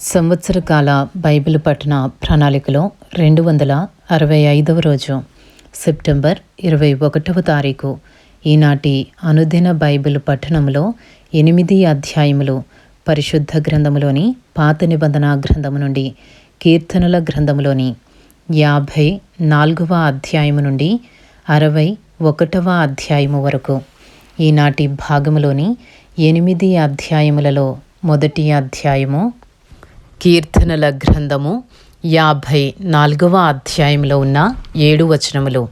సంవత్సర కాల బైబిల్ పఠన ప్రణాళికలో రెండు వందల అరవై ఐదవ రోజు సెప్టెంబర్ ఇరవై ఒకటవ తారీఖు. ఈనాటి అనుదిన బైబిల్ పఠనంలో ఎనిమిది అధ్యాయములు పరిశుద్ధ గ్రంథములోని పాత నిబంధన గ్రంథము నుండి కీర్తనల గ్రంథములోని యాభై నాలుగవ అధ్యాయము నుండి అరవై ఒకటవ అధ్యాయము వరకు. ఈనాటి భాగములోని ఎనిమిది అధ్యాయములలో మొదటి అధ్యాయము కీర్తనల గ్రంథము యాభై నాలుగవ అధ్యాయంలో ఉన్న ఏడు వచనములు.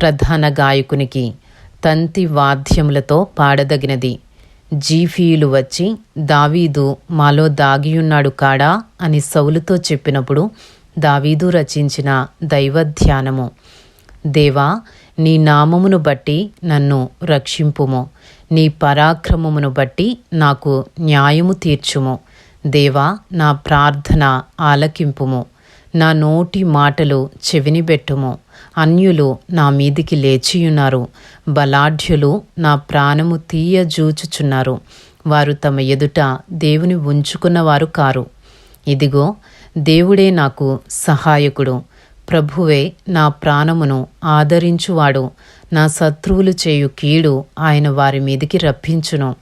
ప్రధాన గాయకునికి తంతి వాద్యములతో పాడదగినది. జీఫీయులు వచ్చి దావీదు మాలో దాగియున్నాడు కాడా? అని సౌలుతో చెప్పినప్పుడు దావీదు రచించిన దైవధ్యానము. దేవా నీ నామమును బట్టి నన్ను రక్షింపుము. నీ పరాక్రమమును బట్టి నాకు న్యాయము తీర్చుము. దేవా నా ప్రార్థన ఆలకింపుము. నా నోటి మాటలు చెవినిబెట్టుము. అన్యులు నా మీదికి లేచియున్నారు. బలాఢ్యులు నా ప్రాణము తీయజూచుచున్నారు. వారు తమ ఎదుట దేవుని ఉంచుకున్నవారు కారు. ఇదిగో దేవుడే నాకు సహాయకుడు. ప్రభువే నా ప్రాణమును ఆదరించువాడు. నా శత్రువులు చేయు కీడు ఆయన వారి మీదికి రప్పించును.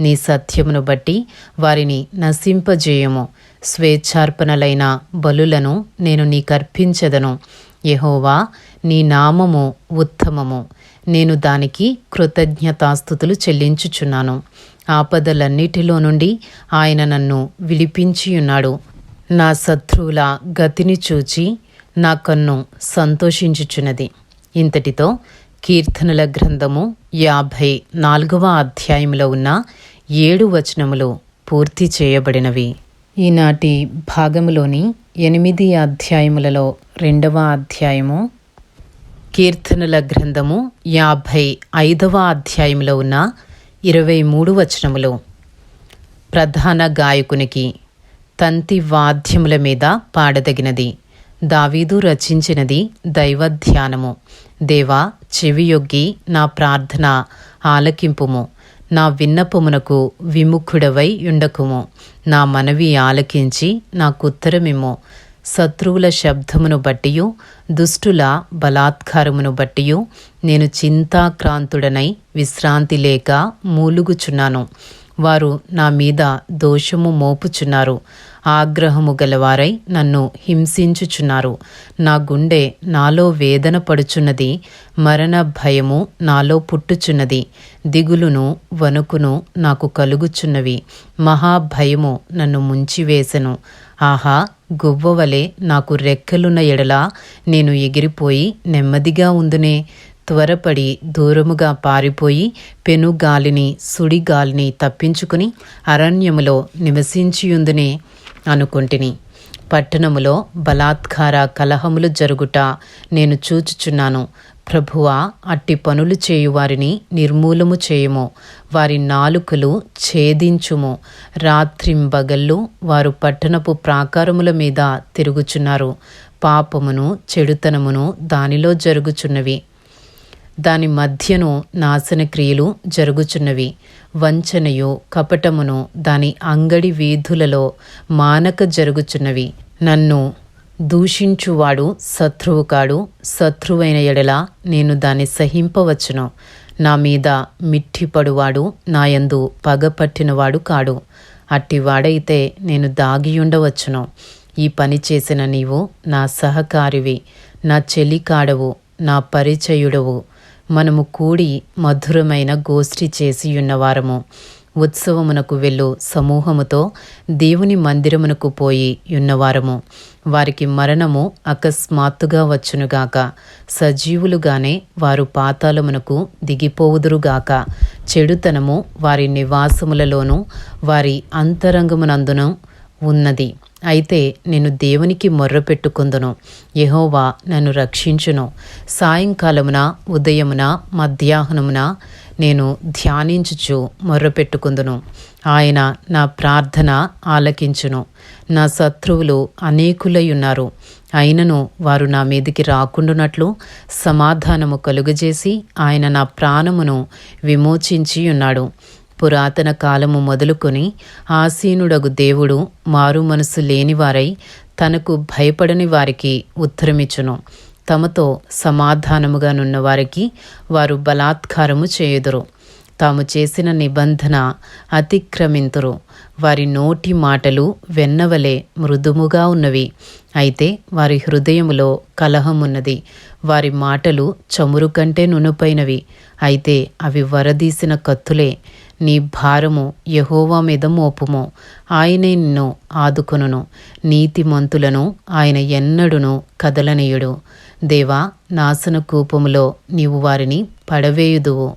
నీ సత్యమును బట్టి వారిని నశింపజేయము. స్వేచ్ఛార్పణలైన బలులను నేను నీకర్పించదను. యహోవా నీ నామము ఉత్తమము. నేను దానికి కృతజ్ఞతాస్థుతులు చెల్లించుచున్నాను. ఆపదలన్నిటిలో నుండి ఆయన నన్ను విడిపించియున్నాడు. నా శత్రువుల గతిని చూచి నా కన్ను సంతోషించుచున్నది. ఇంతటితో కీర్తనల గ్రంథము యాభై నాలుగవ అధ్యాయంలో ఉన్న ఏడు వచనములు పూర్తి చేయబడినవి. ఈనాటి భాగములోని ఎనిమిది అధ్యాయములలో రెండవ అధ్యాయము కీర్తనల గ్రంథము యాభై ఐదవ అధ్యాయంలో ఉన్న ఇరవై మూడు వచనములు. ప్రధాన గాయకునికి తంతి వాద్యముల మీద పాడదగినది. దావీదు రచించినది దైవధ్యానము. దేవా చెవియొగ్గి నా ప్రార్థన ఆలకింపుము. నా విన్నపమునకు విముఖుడవై ఉండకుము నా మనవి ఆలకించి నాకుత్తరమిము శత్రువుల శబ్దమును బట్టియు దుష్టుల బలాత్కారమును బట్టియు నేను చింతాక్రాంతుడనై విశ్రాంతి లేక మూలుగుచున్నాను. వారు నా మీద దోషము మోపుచున్నారు. ఆగ్రహము గలవారై నన్ను హింసించుచున్నారు. నా గుండె నాలో వేదన పడుచున్నది మరణ భయము నాలో పుట్టుచున్నది. దిగులును వణుకును నాకు కలుగుచున్నవి. మహాభయము నన్ను ముంచివేసెను. ఆహా గువ్వవలే నాకు రెక్కలున్న ఎడలా నేను ఎగిరిపోయి నెమ్మదిగా ఉందునే. త్వరపడి దూరముగా పారిపోయి పెనుగాలిని సుడిగాలిని తప్పించుకుని అరణ్యములో నివసించియుందునే అనుకుంటుని. పట్టణములో బలాత్కార కలహములు జరుగుట నేను చూచుచున్నాను. ప్రభువా అట్టి పనులు చేయువారిని నిర్మూలము చేయుము. వారి నాలుకలు ఛేదించుము. రాత్రింబగళ్ళు వారు పట్టణపు ప్రాకారముల మీద తిరుగుచున్నారు. పాపమును చెడుతనమును దానిలో జరుగుచున్నవి. దాని మధ్యను నాశన క్రియలు జరుగుచున్నవి. వంచనయు కపటమును దాని అంగడి వీధులలో మానక జరుగుచున్నవి. నన్ను దూషించువాడు శత్రువు కాడు శత్రువైన ఎడల నేను దాన్ని సహింపవచ్చును. నా మీద మిట్టిపడువాడు నాయందు పగపట్టినవాడు కాడు. అట్టివాడైతే నేను దాగియుండవచ్చును. ఈ పని చేసిన నీవు నా సహకారివి. నా చెలికాడవు. నా పరిచయుడవు. మనము కూడి మధురమైన గోష్ఠి చేసి ఉన్నవారము ఉత్సవమునకు వెళ్ళు సమూహముతో దేవుని మందిరమునకు పోయి ఉన్నవారము వారికి మరణము అకస్మాత్తుగా వచ్చునుగాక. సజీవులుగానే వారు పాతాళమునకు దిగిపోవుదురుగాక. చెడుతనము వారి నివాసములలోనూ వారి అంతరంగమునందును ఉన్నది. అయితే నేను దేవునికి మొర్రపెట్టుకుందును యహోవా నన్ను రక్షించును. సాయంకాలమున ఉదయమున మధ్యాహ్నమున నేను ధ్యానించుచు మొర్రపెట్టుకుందును ఆయన నా ప్రార్థన ఆలకించును. నా శత్రువులు అనేకులై ఉన్నారు అయినను వారు నా మీదికి రాకుండునట్లు సమాధానము కలుగజేసి ఆయన నా ప్రాణమును విమోచించి ఉన్నాడు పురాతన కాలము మొదలుకొని ఆసీనుడగు దేవుడు మారు మనసు లేనివారై తనకు భయపడని వారికి ఉత్తరమిచ్చును. తమతో సమాధానముగా నున్న వారికి వారు బలాత్కారము చేయుదురు. తాము చేసిన నిబంధన అతిక్రమింతురు. వారి నోటి మాటలు వెన్నవలే మృదుముగా ఉన్నవి. అయితే వారి హృదయములో కలహమున్నది. వారి మాటలు చమురు కంటే నునుపైనవి. అయితే అవి వరదీసిన కత్తులే. నీ భారము యహోవా మీద మోపుము. ఆయనే నిన్ను ఆదుకొనును. నీతిమంతులను ఆయన ఎన్నడును కదలనీయుడు. దేవా నాశన కూపములో నీవు వారిని పడవేయుదువు.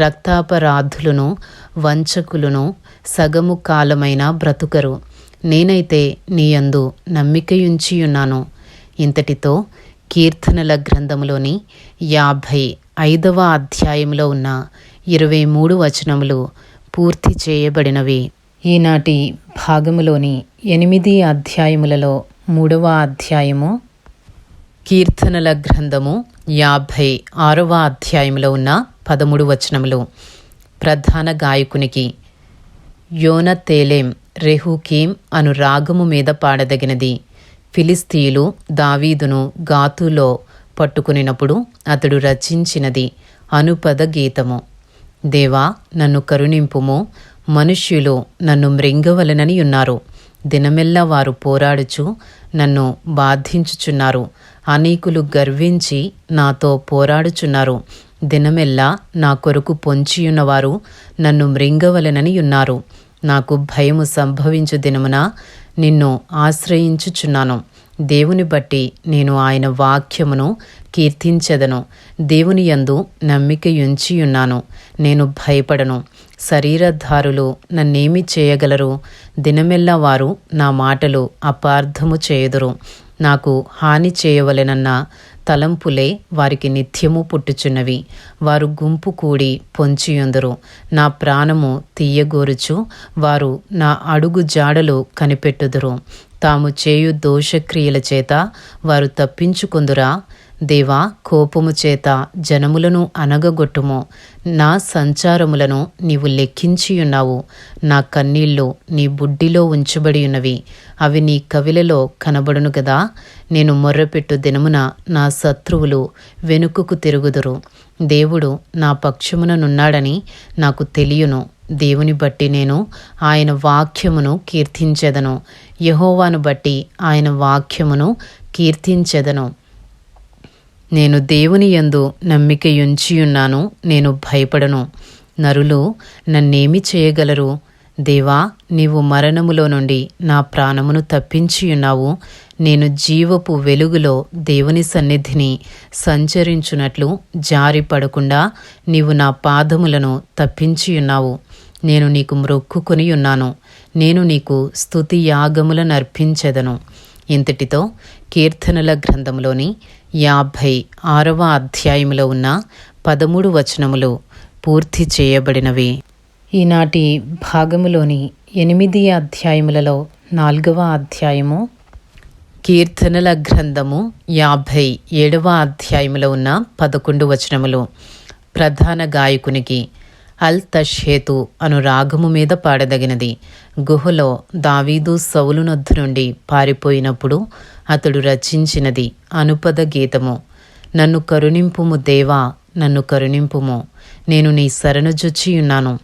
రక్తాపరాధులను వంచకులను సగము కాలమైన బ్రతుకరు. నేనైతే నీ యందు నమ్మికయుంచియున్నాను. ఇంతటితో కీర్తనల గ్రంథములోని యాభై ఐదవ అధ్యాయంలో ఉన్న ఇరవై మూడు వచనములు పూర్తి చేయబడినవి. ఈనాటి భాగములోని ఎనిమిది అధ్యాయములలో మూడవ అధ్యాయము కీర్తనల గ్రంథము యాభై ఆరవ అధ్యాయంలో ఉన్న పదమూడు వచనములు. ప్రధాన గాయకునికి యోన తేలేం రెహుకీం అను రాగము మీద పాడదగినది. ఫిలిస్తీయులు దావీదును గాతులో పట్టుకునినప్పుడు అతడు రచించినది అనుపద గీతము. దేవా నన్ను కరుణింపుము. మనుష్యులు నన్ను మృంగవలనని ఉన్నారు. దినమెల్లా వారు పోరాడుచు నన్ను బాధించుచున్నారు. అనేకులు గర్వించి నాతో పోరాడుచున్నారు. దినమెల్లా నా కొరకు పొంచియున్నవారు నన్ను మృంగవలనని ఉన్నారు. నాకు భయము సంభవించు దినమున నిన్ను ఆశ్రయించుచున్నాను. దేవుని బట్టి నేను ఆయన వాక్యమును కీర్తించెదను. దేవుని యందు నమ్మికయుంచియున్నాను. నేను భయపడను. శరీరధారులు నన్నేమి చేయగలరు? దినమెల్లా వారు నా మాటలు అపార్థము చేయుదురు. నాకు హాని చేయవలెనన్న తలంపులే వారికి నిత్యము పుట్టుచున్నవి. వారు గుంపు కూడి పొంచియుందురు. నా ప్రాణము తీయగోరుచు. వారు నా అడుగు జాడలు కనిపెట్టుదురు. తాము చేయు దోషక్రియల చేత వారు తప్పించుకుందురా? దేవా కోపము చేత జనములను అనగగొట్టుము నా సంచారములను నీవు లెక్కించియున్నావు. నా కన్నీళ్ళు నీ బుడ్డిలో ఉంచబడి ఉన్నవి అవి నీ కవిలలో కనబడును గదా. నేను మొర్రపెట్టు దినమున నా శత్రువులు వెనుకకు తిరుగుదురు. దేవుడు నా పక్షముననున్నాడని నాకు తెలియను. దేవుని బట్టి నేను ఆయన వాక్యమును కీర్తించెదను. యహోవాను బట్టి ఆయన వాక్యమును కీర్తించెదను. నేను దేవుని యందు నమ్మికయుంచియున్నాను నేను భయపడను. నరులు నన్నేమి చేయగలరు? దేవా నీవు మరణములో నుండి నా ప్రాణమును తప్పించియున్నావు. నేను జీవపు వెలుగులో దేవుని సన్నిధిని సంచరించున్నట్లు జారి పడకుండా నీవు నా పాదములను తప్పించియున్నావు. నేను నీకు మ్రొక్కుకొని ఉన్నాను నేను నీకు స్థుతి యాగములను అర్పించెదను. ఇంతటితో కీర్తనల గ్రంథంలోని యాభై ఆరవ అధ్యాయంలో ఉన్న పదమూడు వచనములు పూర్తి చేయబడినవి. ఈనాటి భాగములోని ఎనిమిది అధ్యాయములలో నాలుగవ అధ్యాయము కీర్తనల గ్రంథము యాభై ఏడవ అధ్యాయములో ఉన్న పదకొండు వచనములు ప్రధాన గాయకునికి అల్ తష్హేతు అను రాగము మీద పాడదగినది. గుహలో దావీదు సౌలునొద్దు నుండి పారిపోయినప్పుడు అతడు రచించినది అనుపద గీతము. నన్ను కరుణింపుము దేవా నన్ను కరుణింపుము. నేను నీ శరణుజొచ్చియున్నాను.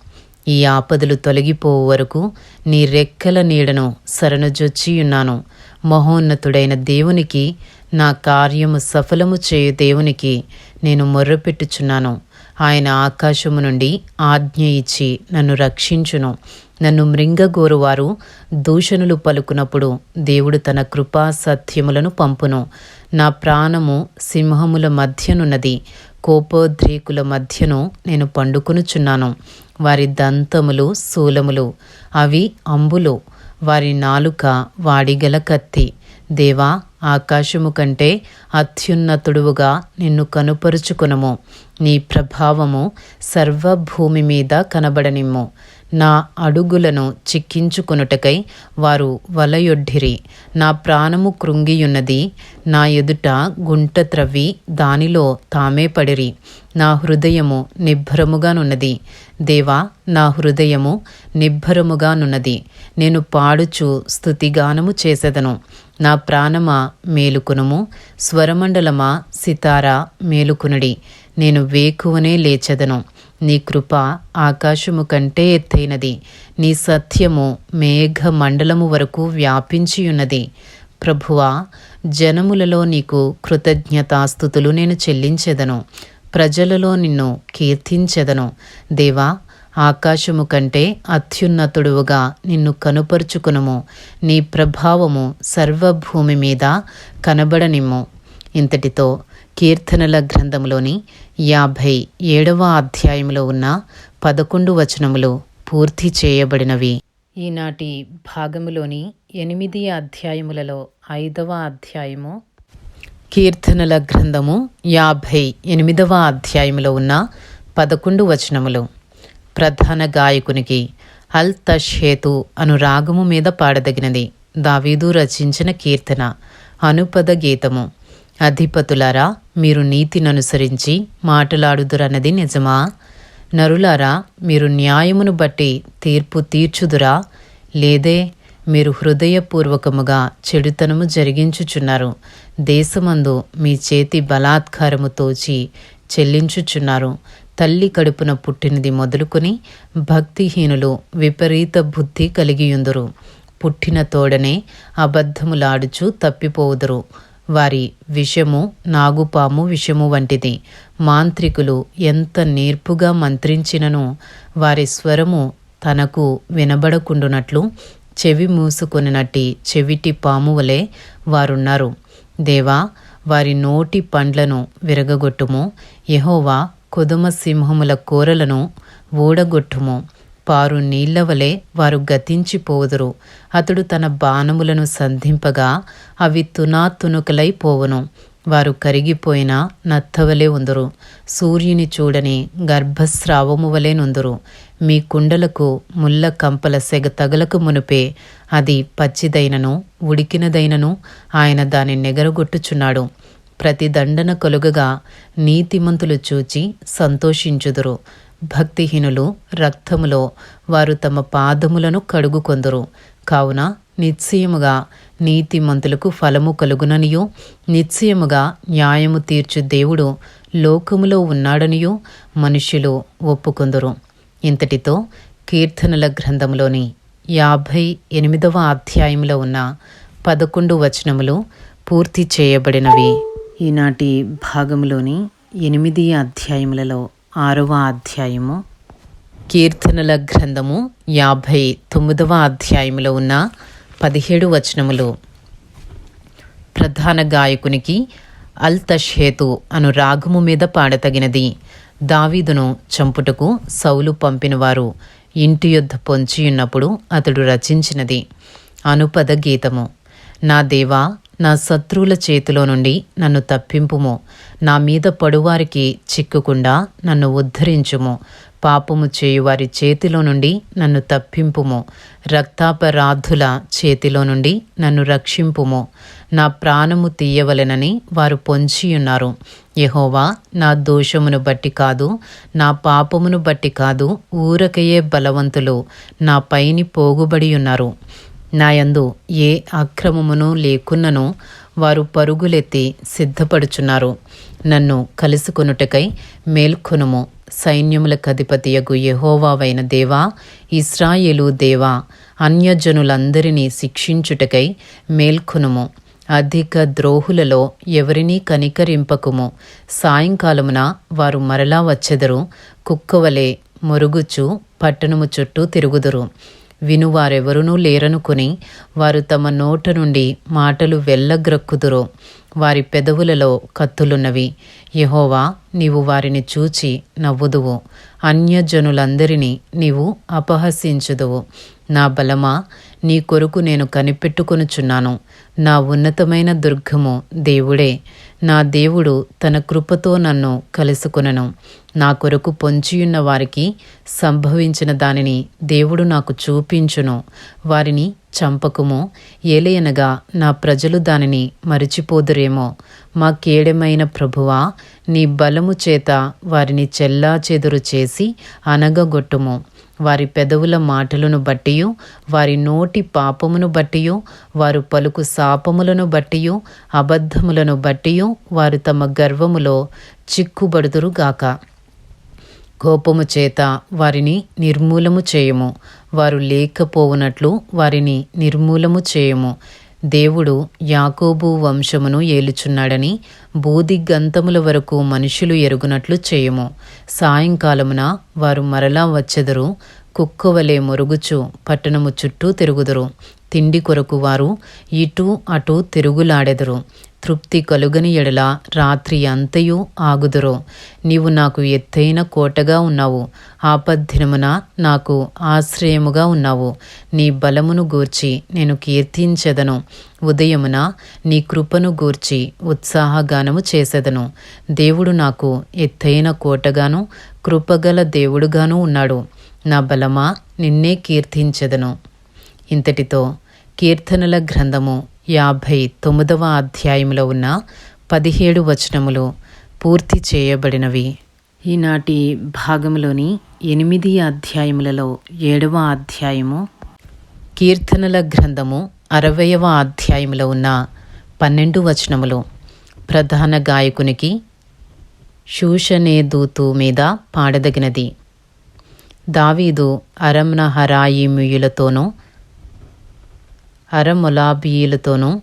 ఈ ఆపదలు తొలగిపోవు వరకు నీ రెక్కల నీడను శరణుజొచ్చియున్నాను. మహోన్నతుడైన దేవునికి నా కార్యము సఫలము చేయు దేవునికి నేను మొర్రపెట్టుచున్నాను. ఆయన ఆకాశము నుండి ఆజ్ఞ ఇచ్చి నన్ను రక్షించును. నన్ను మృంగగోరువారు దూషణులు పలుకునప్పుడు దేవుడు తన కృపా సత్యములను పంపును. నా ప్రాణము సింహముల మధ్యనున్నది కోపోద్రేకుల మధ్యను నేను పండుకొనుచున్నాను. వారి దంతములు శూలములు అవి అంబులు. వారి నాలుక వాడిగల కత్తి. దేవా ఆకాశము కంటే అత్యున్నతుడువుగా నిన్ను కనుపరుచుకునము. నీ ప్రభావము సర్వభూమి మీద కనబడనిమ్ము. నా అడుగులను చిక్కించుకొనుటకై వారు వలయొడ్డిరి. నా ప్రాణము కృంగియున్నది. నా ఎదుట గుంట త్రవ్వి దానిలో తామే పడిరి. నా హృదయము నిబ్బరముగానున్నది. దేవా నా హృదయము నిబ్బరముగానున్నది. నేను పాడుచు స్థుతిగానము చేసెదను. నా ప్రాణమా మేలుకునుము. స్వరమండలమా సితారా మేలుకునుడి. నేను వేకువనే లేచెదను. నీ కృప ఆకాశము కంటే ఎత్తైనది. నీ సత్యము మేఘ మండలము వరకు వ్యాపించియున్నది. ప్రభువా జనములలో నీకు కృతజ్ఞతాస్థుతులు నేను చెల్లించెదను. ప్రజలలో నిన్ను కీర్తించెదను. దేవా ఆకాశము కంటే అత్యున్నతుడువుగా నిన్ను కనుపరుచుకునుము. నీ ప్రభావము సర్వభూమి మీద కనబడనిమ్ము. ఇంతటితో కీర్తనల గ్రంథంలోని యాభై ఏడవ అధ్యాయంలో ఉన్న పదకొండు వచనములు పూర్తి చేయబడినవి. ఈనాటి భాగములోని ఎనిమిది అధ్యాయములలో ఐదవ అధ్యాయము కీర్తనల గ్రంథము యాభై ఎనిమిదవ అధ్యాయంలో ఉన్న పదకొండు వచనములు. ప్రధాన గాయకునికి అల్ తషేతు అను రాగము మీద పాడదగినది. దావీదు రచించిన కీర్తన అనుపద గీతము. అధిపతులారా మీరు నీతిననుసరించి మాటలాడుదురన్నది నిజమా? నరులారా మీరు న్యాయమును బట్టి తీర్పు తీర్చుదురా? లేదే మీరు హృదయపూర్వకముగా చెడుతనము జరిగించుచున్నారు. దేశమందు మీ చేతి బలాత్కారము తోచి చెల్లించుచున్నారు. తల్లి కడుపున పుట్టినది మొదలుకొని భక్తిహీనులు విపరీత బుద్ధి కలిగియుందురు. పుట్టిన తోడనే అబద్ధములాడుచు తప్పిపోవుదురు. వారి విషము నాగుపాము విషము వంటిది. మాంత్రికులు ఎంత నేర్పుగా మంత్రించినను వారి స్వరము తనకు వినబడకుండునట్లు చెవి మూసుకొనినట్టి చెవిటి పాము వలె వారున్నారు. దేవా వారి నోటి పండ్లను విరగగొట్టుము. యహోవా కుదుమ సింహముల కూరలను ఊడగొట్టుము. పారు నీళ్ళవలే వారు గతించిపోదురు అతడు తన బాణములను సంధింపగా అవి తునాతునుకలైపోవును వారు కరిగిపోయిన నత్తవలే ఉందురు. సూర్యుని చూడని గర్భస్రావము వలె నుందురు. మీ కుండలకు ముళ్ళ కంపల సెగ తగలకు మునుపే అది పచ్చిదైనను ఉడికినదైనను ఆయన దాని నెగరగొట్టుచున్నాడు. ప్రతి దండన కొలుగగా నీతిమంతులు చూచి సంతోషించుదురు. భక్తిహీనులు రక్తములో వారు తమ పాదములను కడుగుకొందురు. కావున నిశ్చయముగా నీతిమంతులకు ఫలము కలుగుననియు. నిశ్చయముగా న్యాయము తీర్చు దేవుడు లోకములో ఉన్నాడనియు మనుష్యులు ఒప్పుకొందురు. ఇంతటితో కీర్తనల గ్రంథంలోని యాభై ఎనిమిదవ అధ్యాయంలో ఉన్న పదకొండు వచనములు పూర్తి చేయబడినవి. ఈనాటి భాగంలోని ఎనిమిది అధ్యాయములలో ఆరవ అధ్యాయము. కీర్తనల గ్రంథము యాభై తొమ్మిదవ అధ్యాయంలో ఉన్న పదిహేడు వచనములు. ప్రధాన గాయకునికి అల్ తషేతు అను రాగము మీద పాడతగినది. దావీదును చంపుటకు సౌలు పంపినవారు ఇంటి యొద్ద పొంచియున్నప్పుడు అతడు రచించినది. అనుపద గీతము. నా దేవా నా శత్రువుల చేతిలో నుండి నన్ను తప్పింపుము. నా మీద పడువారికి చిక్కుకుండా నన్ను ఉద్ధరించుము. పాపము చేయువారి చేతిలో నుండి నన్ను తప్పింపుము. రక్తాపరాధుల చేతిలో నుండి నన్ను రక్షింపుము. నా ప్రాణము తీయవలెనని వారు పొంచియున్నారు. యహోవా నా దోషమును బట్టి కాదు నా పాపమును బట్టి కాదు ఊరకయే బలవంతులు నా పైని పోగుబడి ఉన్నారు నాయందు ఏ అక్రమమును లేకున్నను వారు పరుగులెత్తి సిద్ధపడుచున్నారు. నన్ను కలుసుకొనుటకై మేల్కొనుము. సైన్యములకధిపతియగు యహోవావైన దేవా ఇస్రాయేలు దేవా అన్యజనులందరినీ శిక్షించుటకై మేల్కొనుము. అధిక ద్రోహులలో ఎవరినీ కనికరింపకుము. సాయంకాలమున వారు మరలా వచ్చెదరు. కుక్కవలే మొరుగుచు పట్టణము చుట్టూ తిరుగుదురు. వినువారెవరునూ లేరనుకుని వారు తమ నోట నుండి మాటలు వెళ్ళగ్రక్కుదురు. వారి పెదవులలో కత్తులున్నవి. యహోవా నీవు వారిని చూచి నవ్వుదువు. అన్యజనులందరినీ నీవు అపహసించుదువు. నా బలమా నీ కొరకు నేను కనిపెట్టుకొనుచున్నాను. నా ఉన్నతమైన దుర్గము దేవుడే. నా దేవుడు తన కృపతో నన్ను కలుసుకునను. నా కొరకు పొంచియున్న వారికి సంభవించిన దానిని దేవుడు నాకు చూపించును. వారిని చంపకుము. ఏలయనగా నా ప్రజలు దానిని మరిచిపోదురేమో. మా కేడమైన ప్రభువా నీ బలము చేత వారిని చెల్లా చెదురు చేసి అనగగొట్టుము వారి పెదవుల మాటలను బట్టియు వారి నోటి పాపమును బట్టియు వారు పలుకు శాపములను బట్టియు అబద్ధములను బట్టియు వారు తమ గర్వములో చిక్కుబడుదురుగాక కోపము చేత వారిని నిర్మూలము చేయము వారు లేకపోవునట్లు వారిని నిర్మూలము చేయము. దేవుడు యాకోబు వంశమును ఏలుచున్నాడని బూది వరకు మనుషులు ఎరుగునట్లు చేయము. సాయంకాలమున వారు మరలా వచ్చెదరు కుక్కవలే మొరుగుచు పట్టణము చుట్టూ తిరుగుదురు. తిండి కొరకు వారు ఇటూ అటూ తిరుగులాడెదరు. తృప్తి కలుగని ఎడల రాత్రి అంతయు ఆగుదురు. నీవు నాకు ఎత్తైన కోటగా ఉన్నావు. ఆపద్దినమున నాకు ఆశ్రయముగా ఉన్నావు. నీ బలమును గూర్చి నేను కీర్తించెదను. ఉదయమున నీ కృపను గూర్చి ఉత్సాహగానము చేసెదను. దేవుడు నాకు ఎత్తైన కోటగాను కృపగల దేవుడుగాను ఉన్నాడు. నా బలమా నిన్నే కీర్తించెదను. ఇంతటితో కీర్తనల గ్రంథము యాభై తొమ్మిదవ అధ్యాయంలో ఉన్న పదిహేడు వచనములు పూర్తి చేయబడినవి. ఈనాటి భాగంలోని ఎనిమిది అధ్యాయములలో ఏడవ అధ్యాయము కీర్తనల గ్రంథము అరవయవ అధ్యాయంలో ఉన్న పన్నెండు వచనములు. ప్రధాన గాయకునికి శూషనే దూతు మీద పాడదగినది. దావీదు అరమ్న హరాయిముయులతోనూ అరమొలాబీయులతోనూ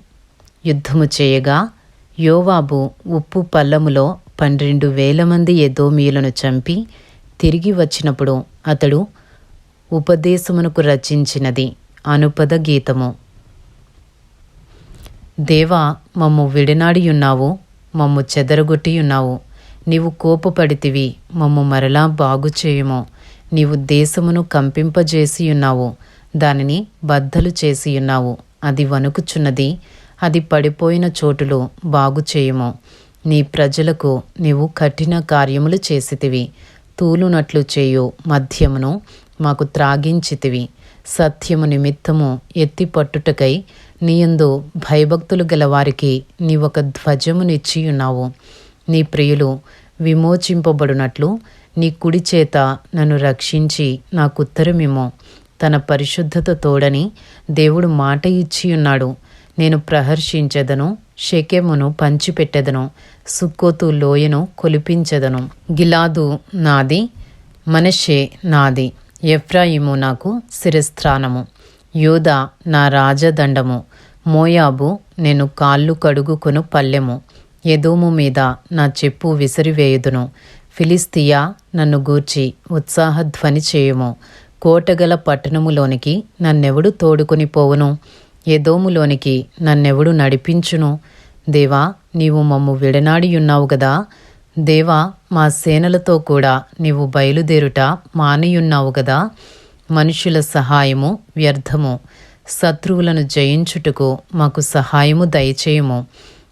యుద్ధము చేయగా యోవాబు ఉప్పు పల్లములో పన్నెండు వేల మంది ఎదోమీయులను చంపి తిరిగి వచ్చినప్పుడు అతడు ఉపదేశమునకు రచించినది అనుపద గీతము. దేవా మమ్ము విడనాడియున్నావు మమ్ము చెదరగొట్టియున్నావు నీవు కోపపడితివి మమ్ము మరలా బాగు చేయుము నీవు దేశమును కంపింపజేసియున్నావు దానిని బద్దలు చేసియున్నావు. అది వణుకుచున్నది. అది పడిపోయిన చోటులో బాగు చేయము నీ ప్రజలకు నీవు కఠిన కార్యములు చేసితివి. తూలునట్లు చేయు మద్యమును మాకు త్రాగించితివి. సత్యము నిమిత్తము ఎత్తి పట్టుటకై నీయందు భయభక్తులు గలవారికి నీ ఒక నీవొక ధ్వజమునిచ్చియున్నావు నీ ప్రియులు విమోచింపబడినట్లు నీ కుడి చేత నన్ను రక్షించి నాకుత్తరమిమ్మో. తన పరిశుద్ధత తోడని దేవుడు మాట ఇచ్చి ఉన్నాడు. నేను ప్రహర్షించెదను షెకెమును పంచిపెట్టెదను సుక్కోతు లోయను కొలిపించెదను. గిలాదు నాది మనషే నాది ఎఫ్రాయిము నాకు శిరస్థానము యోధ నా రాజదండము. మోయాబు నేను కాళ్ళు కడుగుకొను పల్లెము. ఎదోము మీద నా చెప్పు విసిరివేయుదును. ఫిలిస్తియా నన్ను గూర్చి ఉత్సాహధ్వని చేయుము. కోటగల పట్టణములోనికి నన్నెవడు తోడుకొని పోవును? ఎదోములోనికి నన్నెవడు నడిపించును? దేవా నీవు మమ్ము విడనాడియున్నావు గదా? దేవా మా సేనలతో కూడా నీవు బయలుదేరుట మానియున్నావు గదా? మనుషుల సహాయము వ్యర్థము. శత్రువులను జయించుటకు మాకు సహాయము దయచేయము.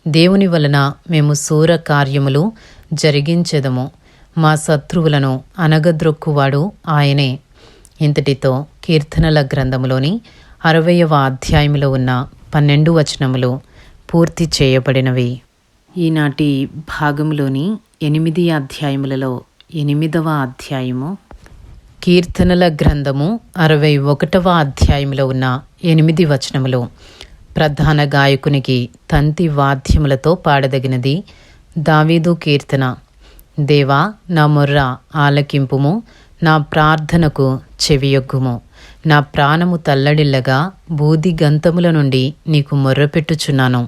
దేవుని వలన మేము శూర కార్యములు జరిగించెదము. మా శత్రువులను అనగద్రొక్కువాడు ఆయనే. ఇంతటితో కీర్తనల గ్రంథములోని అరవయవ అధ్యాయంలో ఉన్న పన్నెండు వచనములు పూర్తి చేయబడినవి. ఈనాటి భాగంలోని ఎనిమిది అధ్యాయములలో ఎనిమిదవ అధ్యాయము కీర్తనల గ్రంథము అరవై ఒకటవ అధ్యాయంలో ఉన్న ఎనిమిది వచనములు ప్రధాన గాయకునికి తంతి వాద్యములతో పాడదగినది. దావీదు కీర్తన దేవా నా మొర్ర ఆలకింపుము నా ప్రార్థనకు చెవియొగ్గుము. నా ప్రాణము తల్లడిల్లగా బూది గంతముల నుండి నీకు మొర్రపెట్టుచున్నాను.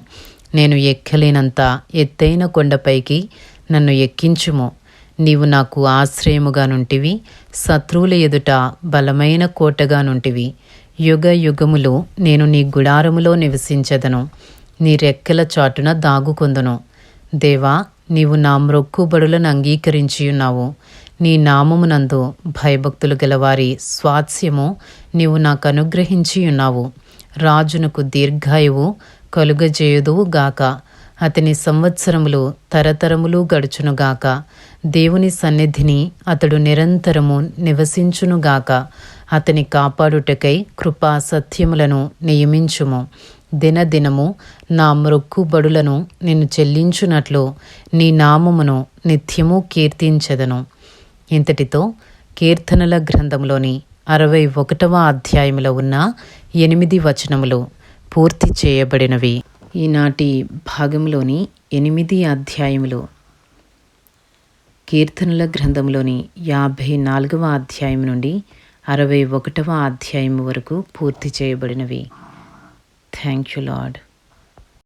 నేను ఎక్కలేనంత ఎత్తైన కొండపైకి నన్ను ఎక్కించుము. నీవు నాకు ఆశ్రయముగా నుంటివి శత్రువుల ఎదుట బలమైన కోటగా నుంటివి. యుగ యుగములు నేను నీ గుడారములో నివసించదను. నీ రెక్కల చాటున దాగుకొందును. దేవా నీవు నా మ్రొక్కుబడులను అంగీకరించియున్నావు. నీ నామమునందు భయభక్తులు గలవారి స్వాస్యము నీవు నాకు అనుగ్రహించి ఉన్నావు. రాజునకు దీర్ఘాయువు కలుగజేయుదువు గాక. అతని సంవత్సరములు తరతరములు గడుచునుగాక దేవుని సన్నిధిని అతడు నిరంతరము నివసించునుగాక అతని కాపాడుటకై కృపా సత్యములను నియమించుము. దినదినము నా మ్రొక్కుబడులను నేను చెల్లించునట్లు నీ నామమును నిత్యము కీర్తించెదను. ఇంతటితో కీర్తనల గ్రంథంలోని అరవై ఒకటవ అధ్యాయములో ఉన్న ఎనిమిది వచనములు పూర్తి చేయబడినవి. ఈనాటి భాగంలోని ఎనిమిది అధ్యాయములు. కీర్తనల గ్రంథంలోని యాభై నాలుగవ అధ్యాయం నుండి అరవై ఒకటవ అధ్యాయం వరకు పూర్తి చేయబడినవి. Thank you lord